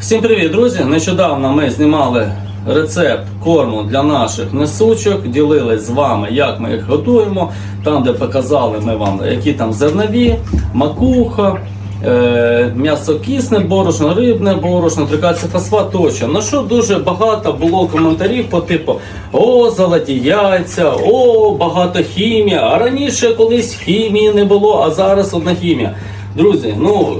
Всім привіт, друзі! Нещодавно ми знімали рецепт корму для наших несучок, ділились з вами, як ми їх готуємо. Там, де показали ми вам, які там зернові, макуха, е, м'ясо кисне, борошно, рибне, борошно, трикальций фосфат тощо. На що дуже багато було коментарів по типу О, золоті яйця, о, багато хімії. А раніше колись хімії не було, а зараз одна хімія. Друзі, ну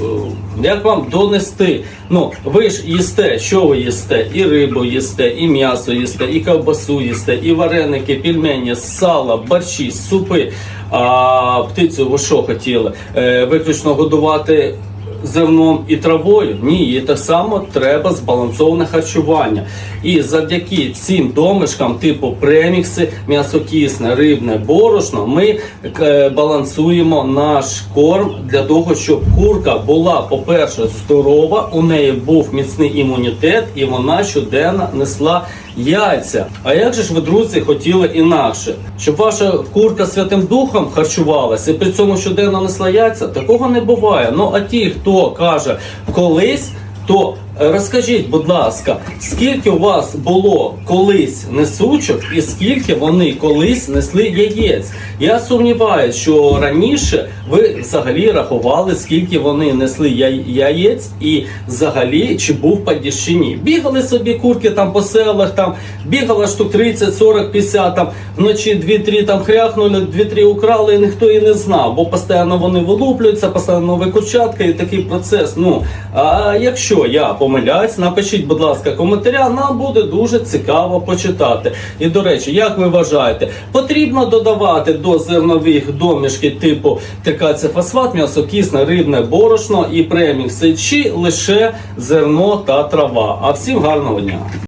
як вам донести? Ну, ви ж їсте, що ви їсте? І рибу їсте, і м'ясо їсте, і ковбасу їсте, і вареники, пельмені, сало, борщі, супи. А птицю ви що хотіли? Е, виключно годувати зерном і травою? Ні, так само треба збалансоване харчування. І завдяки цим домишкам, типу премікси, м'ясокисне, рибне, борошно, ми е, балансуємо наш корм для того, щоб курка була, по-перше, здорова, у неї був міцний імунітет, і вона щоденно несла яйця. А як же ж ви, друзі, хотіли інакше? Щоб ваша курка святим духом харчувалася і при цьому щоденно несла яйця? Такого не буває. Ну а ті, хто каже колись, то розкажіть, будь ласка, скільки у вас було колись несучок і скільки вони колись несли яєць? Я сумніваюся, що раніше ви взагалі рахували, скільки вони несли яєць, і взагалі чи був падіж чи. Бігали собі курки там по селах, там бігала штук 30, 40, 50, там вночі 2-3 там хряхнули, 2-3 украли, і ніхто і не знав, бо постійно вони вилуплюються, постійно нові курчатка і такий процес. Ну а якщо я помиляюсь, напишіть, будь ласка, коментаря, нам буде дуже цікаво почитати. І до речі, як ви вважаєте, потрібно додавати до зернових домішки типу трикальцифосфат, м'ясо кисне, рибне борошно і премікси, чи лише зерно та трава. А всім гарного дня!